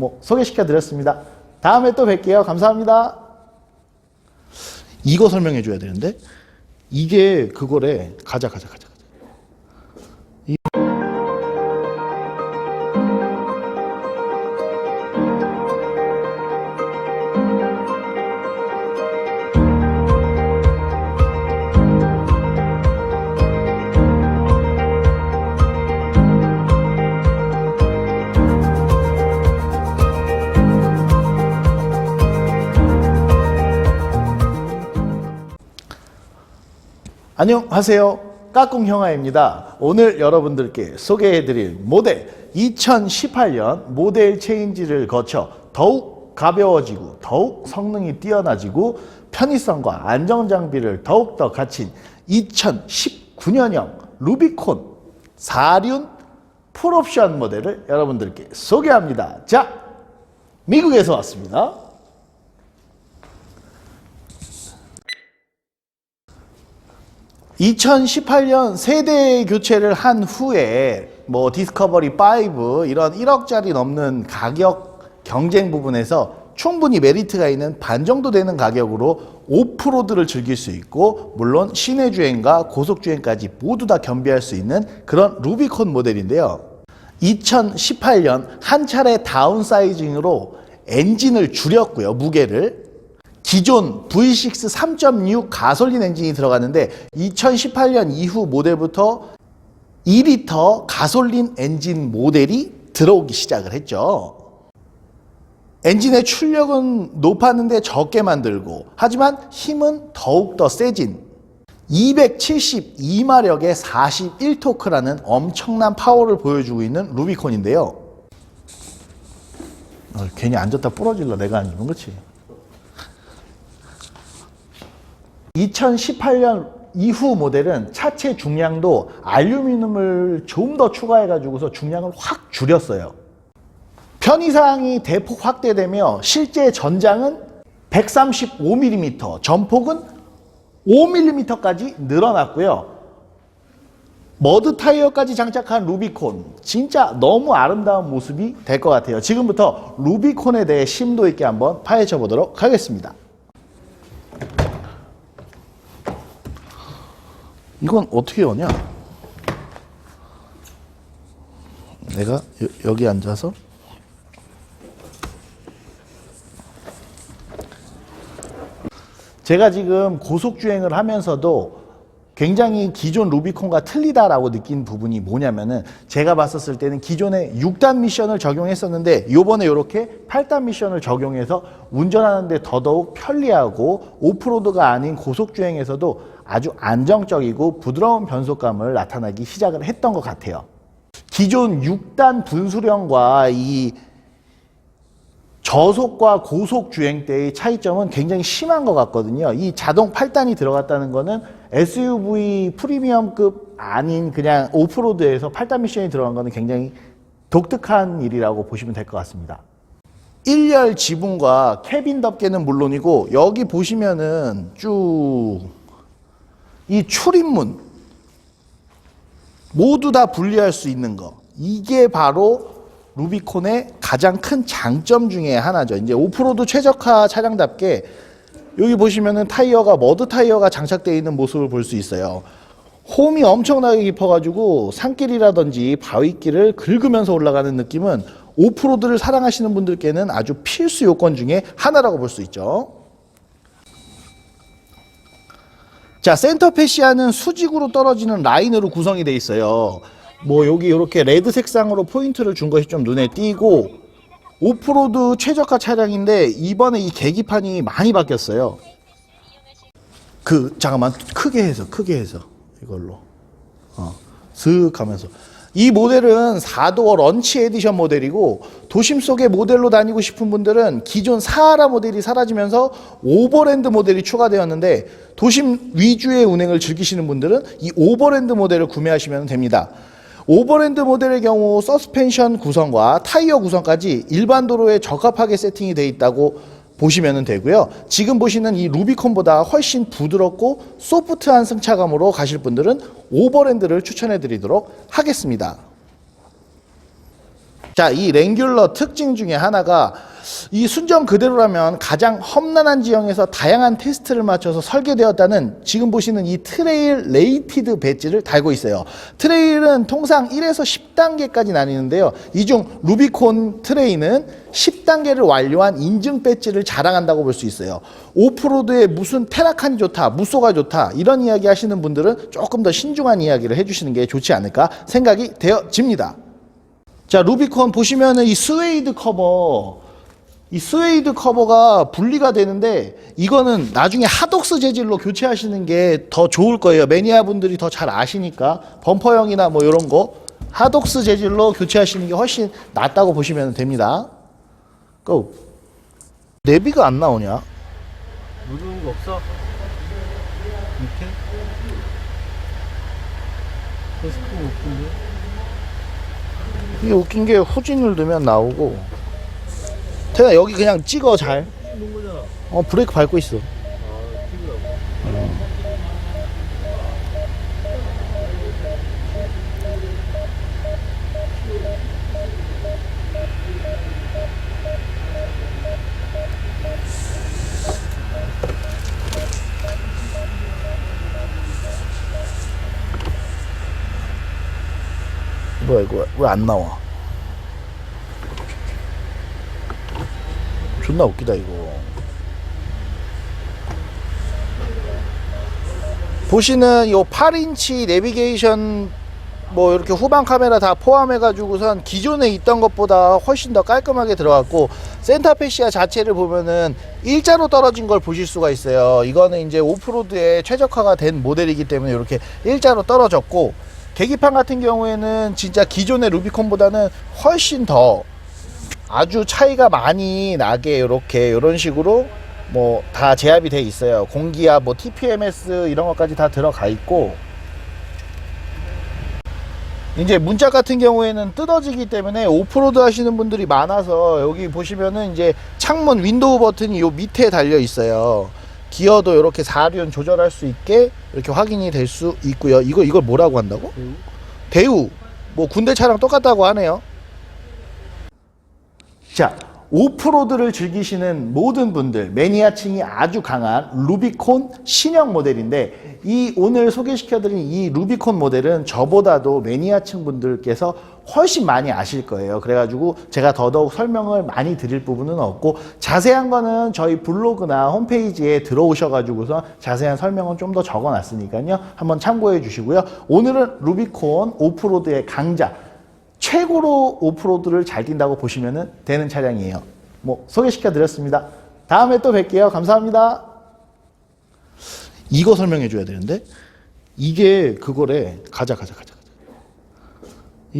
뭐 소개시켜 드렸습니다. 다음에 또 뵐게요. 감사합니다. 이거 설명해 줘야 되는데 이게 그거래. 가자 가자 가자. 가자. 안녕하세요. 까꿍 형아입니다. 오늘 여러분들께 소개해드릴 모델 2018년 모델 체인지를 거쳐 더욱 가벼워지고 더욱 성능이 뛰어나지고 편의성과 안정 장비를 더욱더 갖춘 2019년형 루비콘 4륜 풀옵션 모델을 여러분들께 소개합니다. 자, 미국에서 왔습니다. 2018년 세대 교체를 한 후에 뭐 디스커버리 5 이런 1억짜리 넘는 가격 경쟁 부분에서 충분히 메리트가 있는 반 정도 되는 가격으로 오프로드를 즐길 수 있고 물론 시내 주행과 고속 주행까지 모두 다 겸비할 수 있는 그런 루비콘 모델인데요. 2018년 한 차례 다운사이징으로 엔진을 줄였고요. 무게를 기존 V6 3.6 가솔린 엔진이 들어갔는데 2018년 이후 모델부터 2리터 가솔린 엔진 모델이 들어오기 시작을 했죠. 엔진의 출력은 높았는데 적게 만들고 하지만 힘은 더욱더 세진 272마력의 41토크라는 엄청난 파워를 보여주고 있는 루비콘인데요. 어, 괜히 앉았다 부러질라 내가 앉으면 그렇지. 2018년 이후 모델은 차체 중량도 알루미늄을 좀 더 추가해 가지고서 중량을 확 줄였어요. 편의사항이 대폭 확대되며 실제 전장은 135mm, 전폭은 5mm까지 늘어났고요. 머드 타이어까지 장착한 루비콘 진짜 너무 아름다운 모습이 될 것 같아요. 지금부터 루비콘에 대해 심도 있게 한번 파헤쳐 보도록 하겠습니다. 이건 어떻게 여냐? 내가 여, 여기 앉아서 제가 지금 고속 주행을 하면서도 굉장히 기존 루비콘과 틀리다라고 느낀 부분이 뭐냐면은 제가 봤었을 때는 기존에 6단 미션을 적용했었는데 요번에 이렇게 8단 미션을 적용해서 운전하는데 더더욱 편리하고 오프로드가 아닌 고속 주행에서도 아주 안정적이고 부드러운 변속감을 나타나기 시작을 했던 것 같아요. 기존 6단 분수령과 이 저속과 고속 주행 때의 차이점은 굉장히 심한 것 같거든요. 이 자동 8단이 들어갔다는 거는 SUV 프리미엄급 아닌 그냥 오프로드에서 8단 미션이 들어간 거는 굉장히 독특한 일이라고 보시면 될 것 같습니다. 1열 지붕과 캐빈 덮개는 물론이고 여기 보시면은 쭉 이 출입문 모두 다 분리할 수 있는 거. 이게 바로 루비콘의 가장 큰 장점 중에 하나죠. 이제 오프로드 최적화 차량답게 여기 보시면은 타이어가 머드 타이어가 장착되어 있는 모습을 볼 수 있어요. 홈이 엄청나게 깊어가지고 산길이라든지 바위길을 긁으면서 올라가는 느낌은 오프로드를 사랑하시는 분들께는 아주 필수 요건 중에 하나라고 볼 수 있죠. 자, 센터 패시아는 수직으로 떨어지는 라인으로 구성이 돼 있어요. 뭐 여기 이렇게 레드 색상으로 포인트를 준 것이 좀 눈에 띄고 오프로드 최저가 차량인데 이번에 이 계기판이 많이 바뀌었어요. 그 잠깐만 크게 해서 크게 해서 이걸로 어, 슥 하면서 이 모델은 4도어 런치 에디션 모델이고 도심 속의 모델로 다니고 싶은 분들은 기존 사하라 모델이 사라지면서 오버랜드 모델이 추가되었는데 도심 위주의 운행을 즐기시는 분들은 이 오버랜드 모델을 구매하시면 됩니다. 오버랜드 모델의 경우 서스펜션 구성과 타이어 구성까지 일반 도로에 적합하게 세팅이 되어 있다고 보시면 되고요. 지금 보시는 이 루비콘보다 훨씬 부드럽고 소프트한 승차감으로 가실 분들은 오버랜드를 추천해 드리도록 하겠습니다. 자, 이 랭귤러 특징 중에 하나가 이 순정 그대로라면 가장 험난한 지형에서 다양한 테스트를 맞춰서 설계되었다는 지금 보시는 이 트레일 레이티드 배지를 달고 있어요. 트레일은 통상 1에서 10단계까지 나뉘는데요. 이 중 루비콘 트레이는 10단계를 완료한 인증 배지를 자랑한다고 볼 수 있어요. 오프로드에 무슨 테라칸이 좋다, 무쏘가 좋다 이런 이야기 하시는 분들은 조금 더 신중한 이야기를 해주시는 게 좋지 않을까 생각이 되어집니다. 자, 루비콘 보시면은 이 스웨이드 커버, 이 스웨이드 커버가 분리가 되는데 이거는 나중에 하독스 재질로 교체하시는 게 더 좋을 거예요. 매니아 분들이 더 잘 아시니까 범퍼형이나 뭐 이런 거 하독스 재질로 교체하시는 게 훨씬 낫다고 보시면 됩니다. 고. 내비가 안 나오냐? 누르는 거 없어? 밑에? 데스크 오픈데? 이게 웃긴 게 후진을 넣으면 나오고 태나 여기 그냥 찍어 잘. 어 브레이크 밟고 있어. 아. 뭐야 이거 왜 안 나와? 존나 웃기다 이거. 보시는 이 8인치 내비게이션 뭐 이렇게 후방 카메라 다 포함해 가지고선 기존에 있던 것보다 훨씬 더 깔끔하게 들어갔고 센터페시아 자체를 보면은 일자로 떨어진 걸 보실 수가 있어요. 이거는 이제 오프로드에 최적화가 된 모델이기 때문에 이렇게 일자로 떨어졌고 계기판 같은 경우에는 진짜 기존의 루비콘보다는 훨씬 더 아주 차이가 많이 나게 이렇게 이런 식으로 뭐 다 제압이 돼 있어요. 공기압, 뭐 TPMS 이런 것까지 다 들어가 있고 이제 문짝 같은 경우에는 뜯어지기 때문에 오프로드 하시는 분들이 많아서 여기 보시면은 이제 창문 윈도우 버튼이 요 밑에 달려 있어요. 기어도 이렇게 4륜 조절할 수 있게 이렇게 확인이 될 수 있고요. 이거 이걸 뭐라고 한다고? 배우? 대우 뭐 군대 차랑 똑같다고 하네요. 자, 오프로드를 즐기시는 모든 분들 매니아층이 아주 강한 루비콘 신형 모델인데 이 오늘 소개시켜드린 이 루비콘 모델은 저보다도 매니아층 분들께서 훨씬 많이 아실 거예요. 그래가지고 제가 더더욱 설명을 많이 드릴 부분은 없고 자세한 거는 저희 블로그나 홈페이지에 들어오셔가지고서 자세한 설명은 좀 더 적어놨으니까요. 한번 참고해 주시고요. 오늘은 루비콘 오프로드의 강자 최고로 오프로드를 잘 뛴다고 보시면 되는 차량이에요. 뭐 소개시켜 드렸습니다. 다음에 또 뵐게요. 감사합니다. 이거 설명해 줘야 되는데 이게 그거래. 가자 가자 가자.